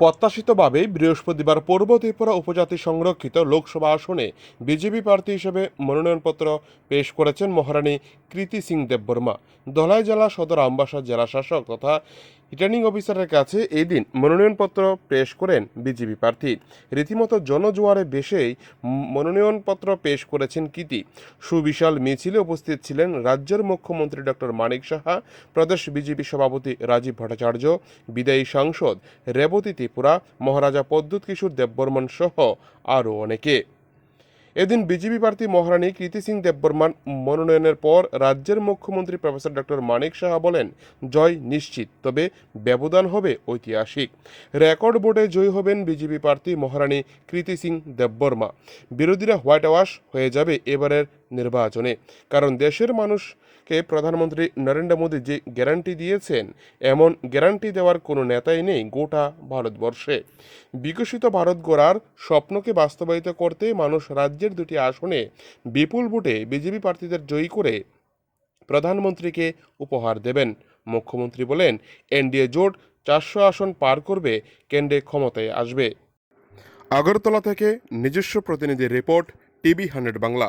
প্রত্যাশিতভাবেই বৃহস্পতিবার পূর্ব ত্রিপুরা উপজাতি সংরক্ষিত লোকসভা আসনে বিজেপি প্রার্থী হিসেবে মনোনয়নপত্র পেশ করেছেন মহারানী কৃতি সিং দেববর্মা। ধলাই জেলা সদর আমবাসা জেলা শাসক তথা রিটার্নিং অফিসারের কাছে এই দিন মনোনয়নপত্র পেশ করেন বিজেপি প্রার্থী। রীতিমতো জনজোয়ারে বেশেই মনোনয়নপত্র পেশ করেছেন কৃতি সুবিশাল মিছিলে উপস্থিত ছিলেন রাজ্যের মুখ্যমন্ত্রী ডক্টর মানিক সাহা, প্রদেশ বিজেপি সভাপতি রাজীব ভট্টাচার্য, বিদায়ী সাংসদ রেবতী ত্রিপুরা, মহারাজা পদ্মুৎ কিশোর দেববর্মন সহ আরও অনেকে। এদিন বিজেপি প্রার্থী মহারানী কৃতি সিং দেববর্মান মনোনয়নের পর রাজ্যের মুখ্যমন্ত্রী প্রফেসর ডক্টর মানিক সাহা বলেন, জয় নিশ্চিত, তবে ব্যবধান হবে ঐতিহাসিক। রেকর্ড বোর্ডে জয়ী হবেন বিজেপি প্রার্থী মহারানী কৃতি সিং দেববর্মা। বিরোধীরা হোয়াইট ওয়াশ হয়ে যাবে এবারের নির্বাচনে, কারণ দেশের মানুষকে প্রধানমন্ত্রী নরেন্দ্র মোদী যে গ্যারান্টি দিয়েছেন, এমন গ্যারান্টি দেওয়ার কোনো নেতাই নেই গোটা ভারতবর্ষে। বিকশিত ভারত গড়ার স্বপ্নকে বাস্তবায়িত করতে মানুষ রাজ্যের দুটি আসনে বিপুল ভোটে বিজেপি প্রার্থীদের জয়ী করে প্রধানমন্ত্রীকে উপহার দেবেন। মুখ্যমন্ত্রী বলেন, এনডিএ জোট চারশো আসন পার করবে, কেন্দ্রে ক্ষমতায় আসবে। আগরতলা থেকে নিজস্ব প্রতিনিধি report, TV hundred Bangla.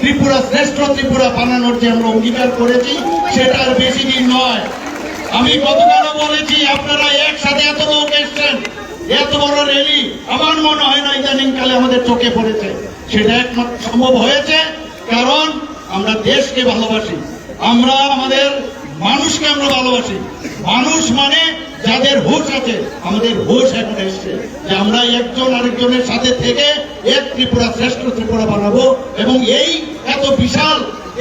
Tripura, শ্রেষ্ঠ ত্রিপুরা বানানোর যে আমরা অঙ্গীকার করেছি সেটা আর বেশি দিন নয়। আমি গতকালও বলেছি, আপনারা একসাথে এত লোক এসছেন, এত বড় র্যালি, আমার মনে হয় না ইদানিং কালে আমাদের চোখে পড়েছে। সেটা একমাত্র সম্ভব হয়েছে, কারণ আমরা দেশকে ভালোবাসি, আমরা আমাদের মানুষকে আমরা ভালোবাসি। মানুষ মানে যাদের হুশ আছে, আমাদের হুশ এখন এসছে যে আমরা একজন আরেকজনের সাথে থেকে এক ত্রিপুরা শ্রেষ্ঠ ত্রিপুরা বানাবো এবং এই এত বিশাল,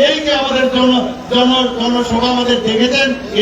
এই যে আমাদের জন জন জনসভা আমাদের দেখেছেন, এই